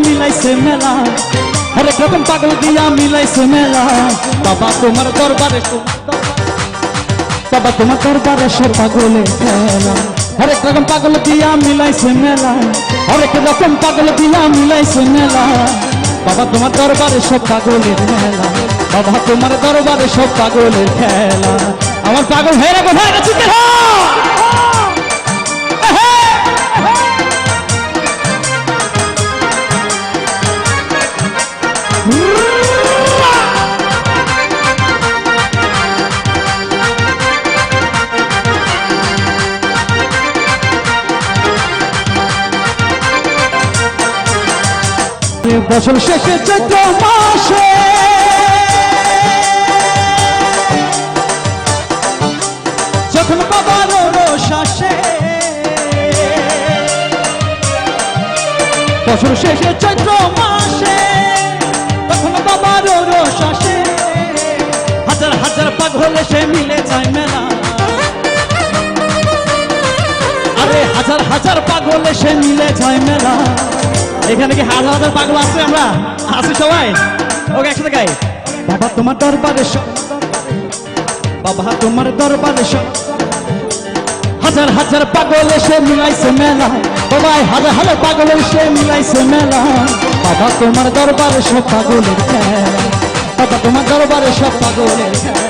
মিলাইছে মেলা হরেক রকম পাগল দিয়া মিলাইছে মেলা বাবা তোমার দরবারে বাবা তোমার দরবারে সব পাগলে খেলা হরেক রকম পাগল দিয়া মিলাইছে মেলা হরেক রকম পাগল দিয়া মিলাইছে মেলা বাবা তোমার দরবারে সব পাগলের মেলা বাবা তোমার দরবারে সব পাগলের খেলা আমার পাগল হয়ে রে কোথায় গেছি? বছর শেষে চৈত্র মাসে। যখন বাবার শ্বাসে বছর শেষে চৈত্র মাসে, তখন বাবার শ্বাসে হাজার হাজার পাগল সে মিলে যায় মেলা। আরে হাজার হাজার পাগল সে মিলে যায় মেলা। এখানে কি হাজার হাজার পাগল আছে আমরা? আছি সবাই? ওকে, একসাথে গাই। বাবা তোমার দরবারে বাবা তোমার দরবারে হাজার হাজার পাগল এসে মিলাইছে মেলা। বাবা হাজার হাজার পাগল এসে মিলাইছে মেলা। বাবা তোমার দরবারে সব পাগলের বাবা তোমার দরবারে সব পাগলের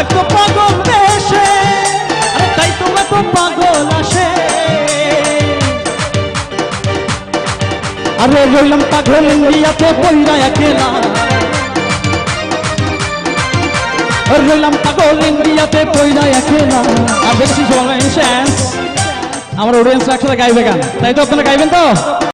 থাকতো পাগল আরে তাই তো এত পাগল আসে। আরে রইলাম পাগল ইন্ডিয়াতে, পইরা একেলা রইলাম পাগল ইন্ডিয়াতে, পইরা একেলা আর বেশি আমার অডিয়েন্স একসাথে গাইবে গান তাই তো আপনারা গাইবেন তো?